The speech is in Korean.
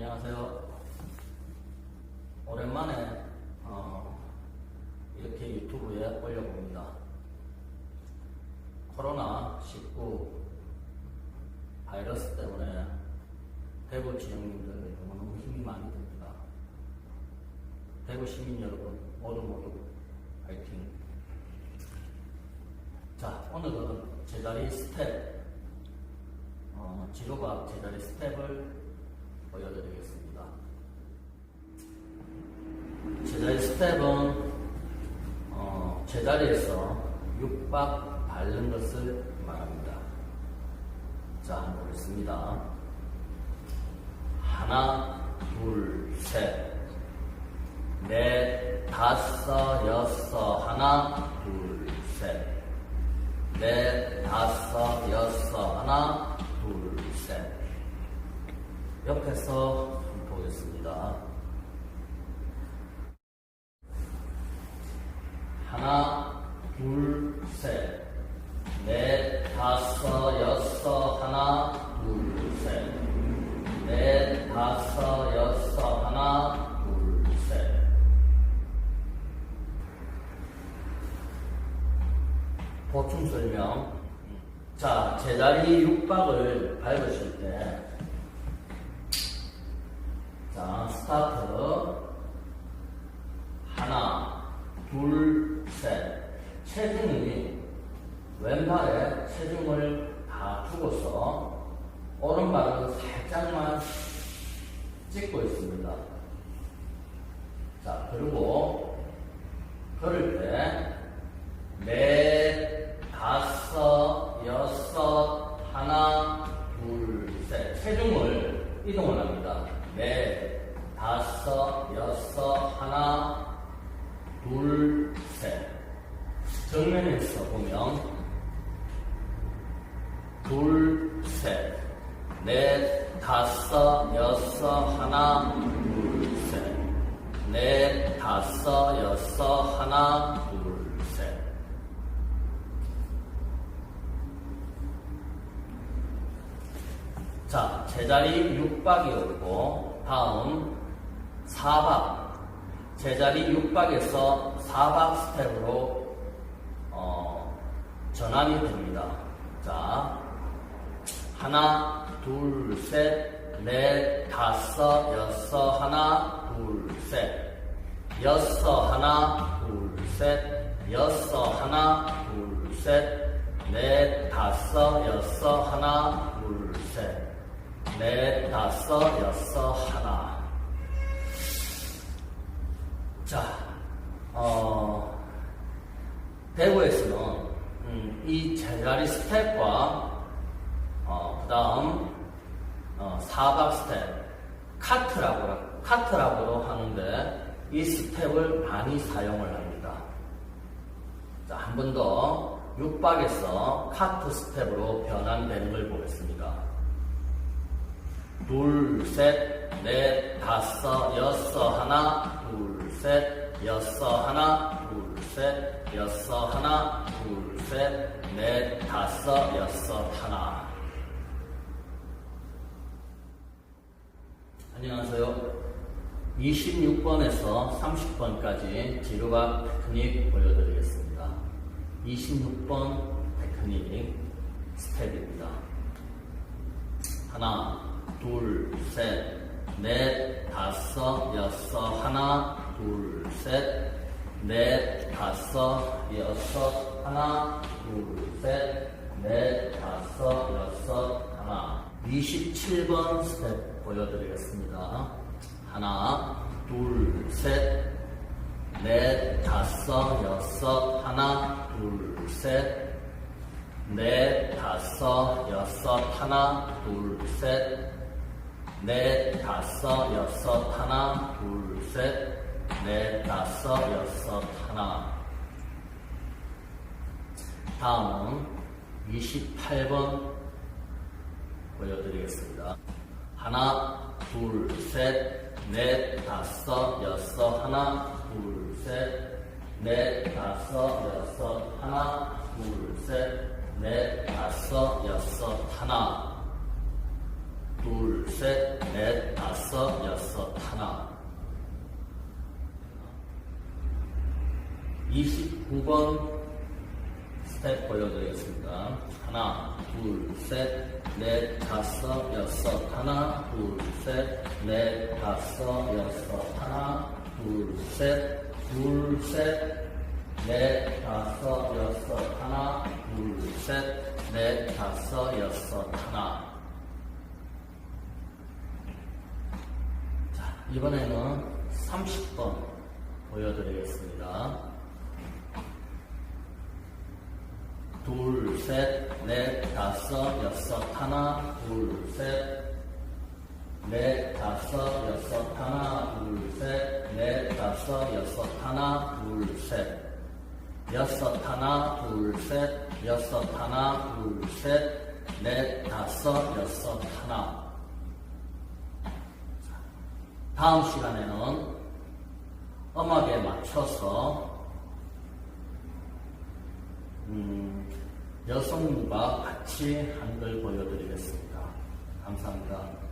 안녕하세요. 오랜만에 어, 이렇게 유튜브에 올려봅니다. 코로나19 바이러스 때문에 대구 지역민들 너무너무 힘이 많이 듭니다. 대구 시민 여러분 모두 모두 파이팅. 자, 오늘은 제자리 스텝, 어, 지로각 제자리 스텝을 보여드리겠습니다. 제자리 스텝은 어, 제자리에서 육박 밟는 것을 말합니다. 자, 한번 보겠습니다. 하나, 둘, 셋, 넷, 다섯, 여섯, 하나, 둘, 셋, 넷, 다섯, 여섯, 하나, 둘, 셋. 옆에서 한번 보겠습니다. 하나, 둘, 셋, 넷, 다섯, 여섯, 하나, 둘, 셋, 넷, 다섯, 여섯, 하나, 둘, 셋. 보충 설명. 자, 제자리 육박을 밟으실 때, 자, 스타트. 하나, 둘, 셋. 체중이 왼발에 체중을 다 주고서 오른발은 살짝만 찍고 있습니다. 자, 그리고 걸을 때, 넷, 다섯, 하나, 둘, 셋. 체중을 이동을 합니다. 넷, 다섯, 여섯, 하나, 둘, 셋. 정면에서 보면, 둘, 셋. 넷, 다섯, 여섯, 하나, 둘, 셋. 넷, 다섯, 여섯, 하나, 둘, 셋. 자, 제자리 6박이었고, 다음 4박. 제자리 6박에서 4박 스텝으로, 어, 전환이 됩니다. 자, 하나, 둘, 셋, 넷, 다섯, 여섯, 하나, 둘, 셋. 여섯, 하나, 둘, 셋. 여섯, 하나, 둘, 셋. 넷, 다섯, 여섯, 하나, 둘, 셋. 넷, 다섯, 여섯, 하나. 이 제자리 스텝과 어, 그 다음 어, 사박 스텝 카트라고 카트라고도 하는데 이 스텝을 많이 사용을 합니다. 자, 한 번더 육박에서 카트 스텝으로 변환되는 걸 보겠습니다. 둘, 셋, 넷, 다섯, 여섯, 하나, 둘, 셋, 여섯, 하나, 둘, 셋, 여섯, 하나, 둘, 셋, 넷, 다섯, 여섯, 하나. 안녕하세요. 26번에서 30번까지 지루박 테크닉 보여드리겠습니다. 26번 테크닉 스텝입니다. 하나, 둘, 셋, 넷, 다섯, 여섯, 하나, 둘, 셋, 넷, 다섯, 여섯, 하나, 둘, 셋, 넷, 다섯, 여섯, 하나. 27번 스텝 보여드리겠습니다. 하나, 둘, 셋, 넷, 다섯, 여섯, 하나, 둘, 셋, 넷, 다섯, 여섯, 하나, 둘, 셋, 넷, 다섯, 여섯, 하나, 둘, 셋, 넷, 다섯, 여섯, 하나. 다음은 28번 보여드리겠습니다. 하나, 둘, 셋, 넷, 다섯, 여섯, 하나, 둘, 셋, 넷, 다섯, 여섯, 하나, 둘, 셋, 넷, 다섯, 여섯, 하나. 둘, 셋, 넷, 다섯, 9번 스텝 보여드리겠습니다. 하나, 둘, 셋, 넷, 다섯, 여섯. 하나, 둘, 셋, 넷, 다섯, 여섯. 하나, 둘, 셋, 둘, 셋, 넷, 다섯, 여섯. 하나, 둘, 셋, 넷, 다섯, 여섯. 하나. 자, 이번에는 30번 보여드리겠습니다. 둘, 셋, 넷, 다섯, 여섯, 하나, 둘, 셋, 넷, 다섯, 여섯, 하나, 둘, 셋, 넷, 다섯, 여섯, 하나, 둘, 셋, 여섯, 하나, 둘, 셋, 여섯, 하나, 둘, 셋, 넷, 다섯, 여섯, 하나. 다음 시간에는 음악에 맞춰서 음, 여성과 같이 한글 보여드리겠습니다. 감사합니다.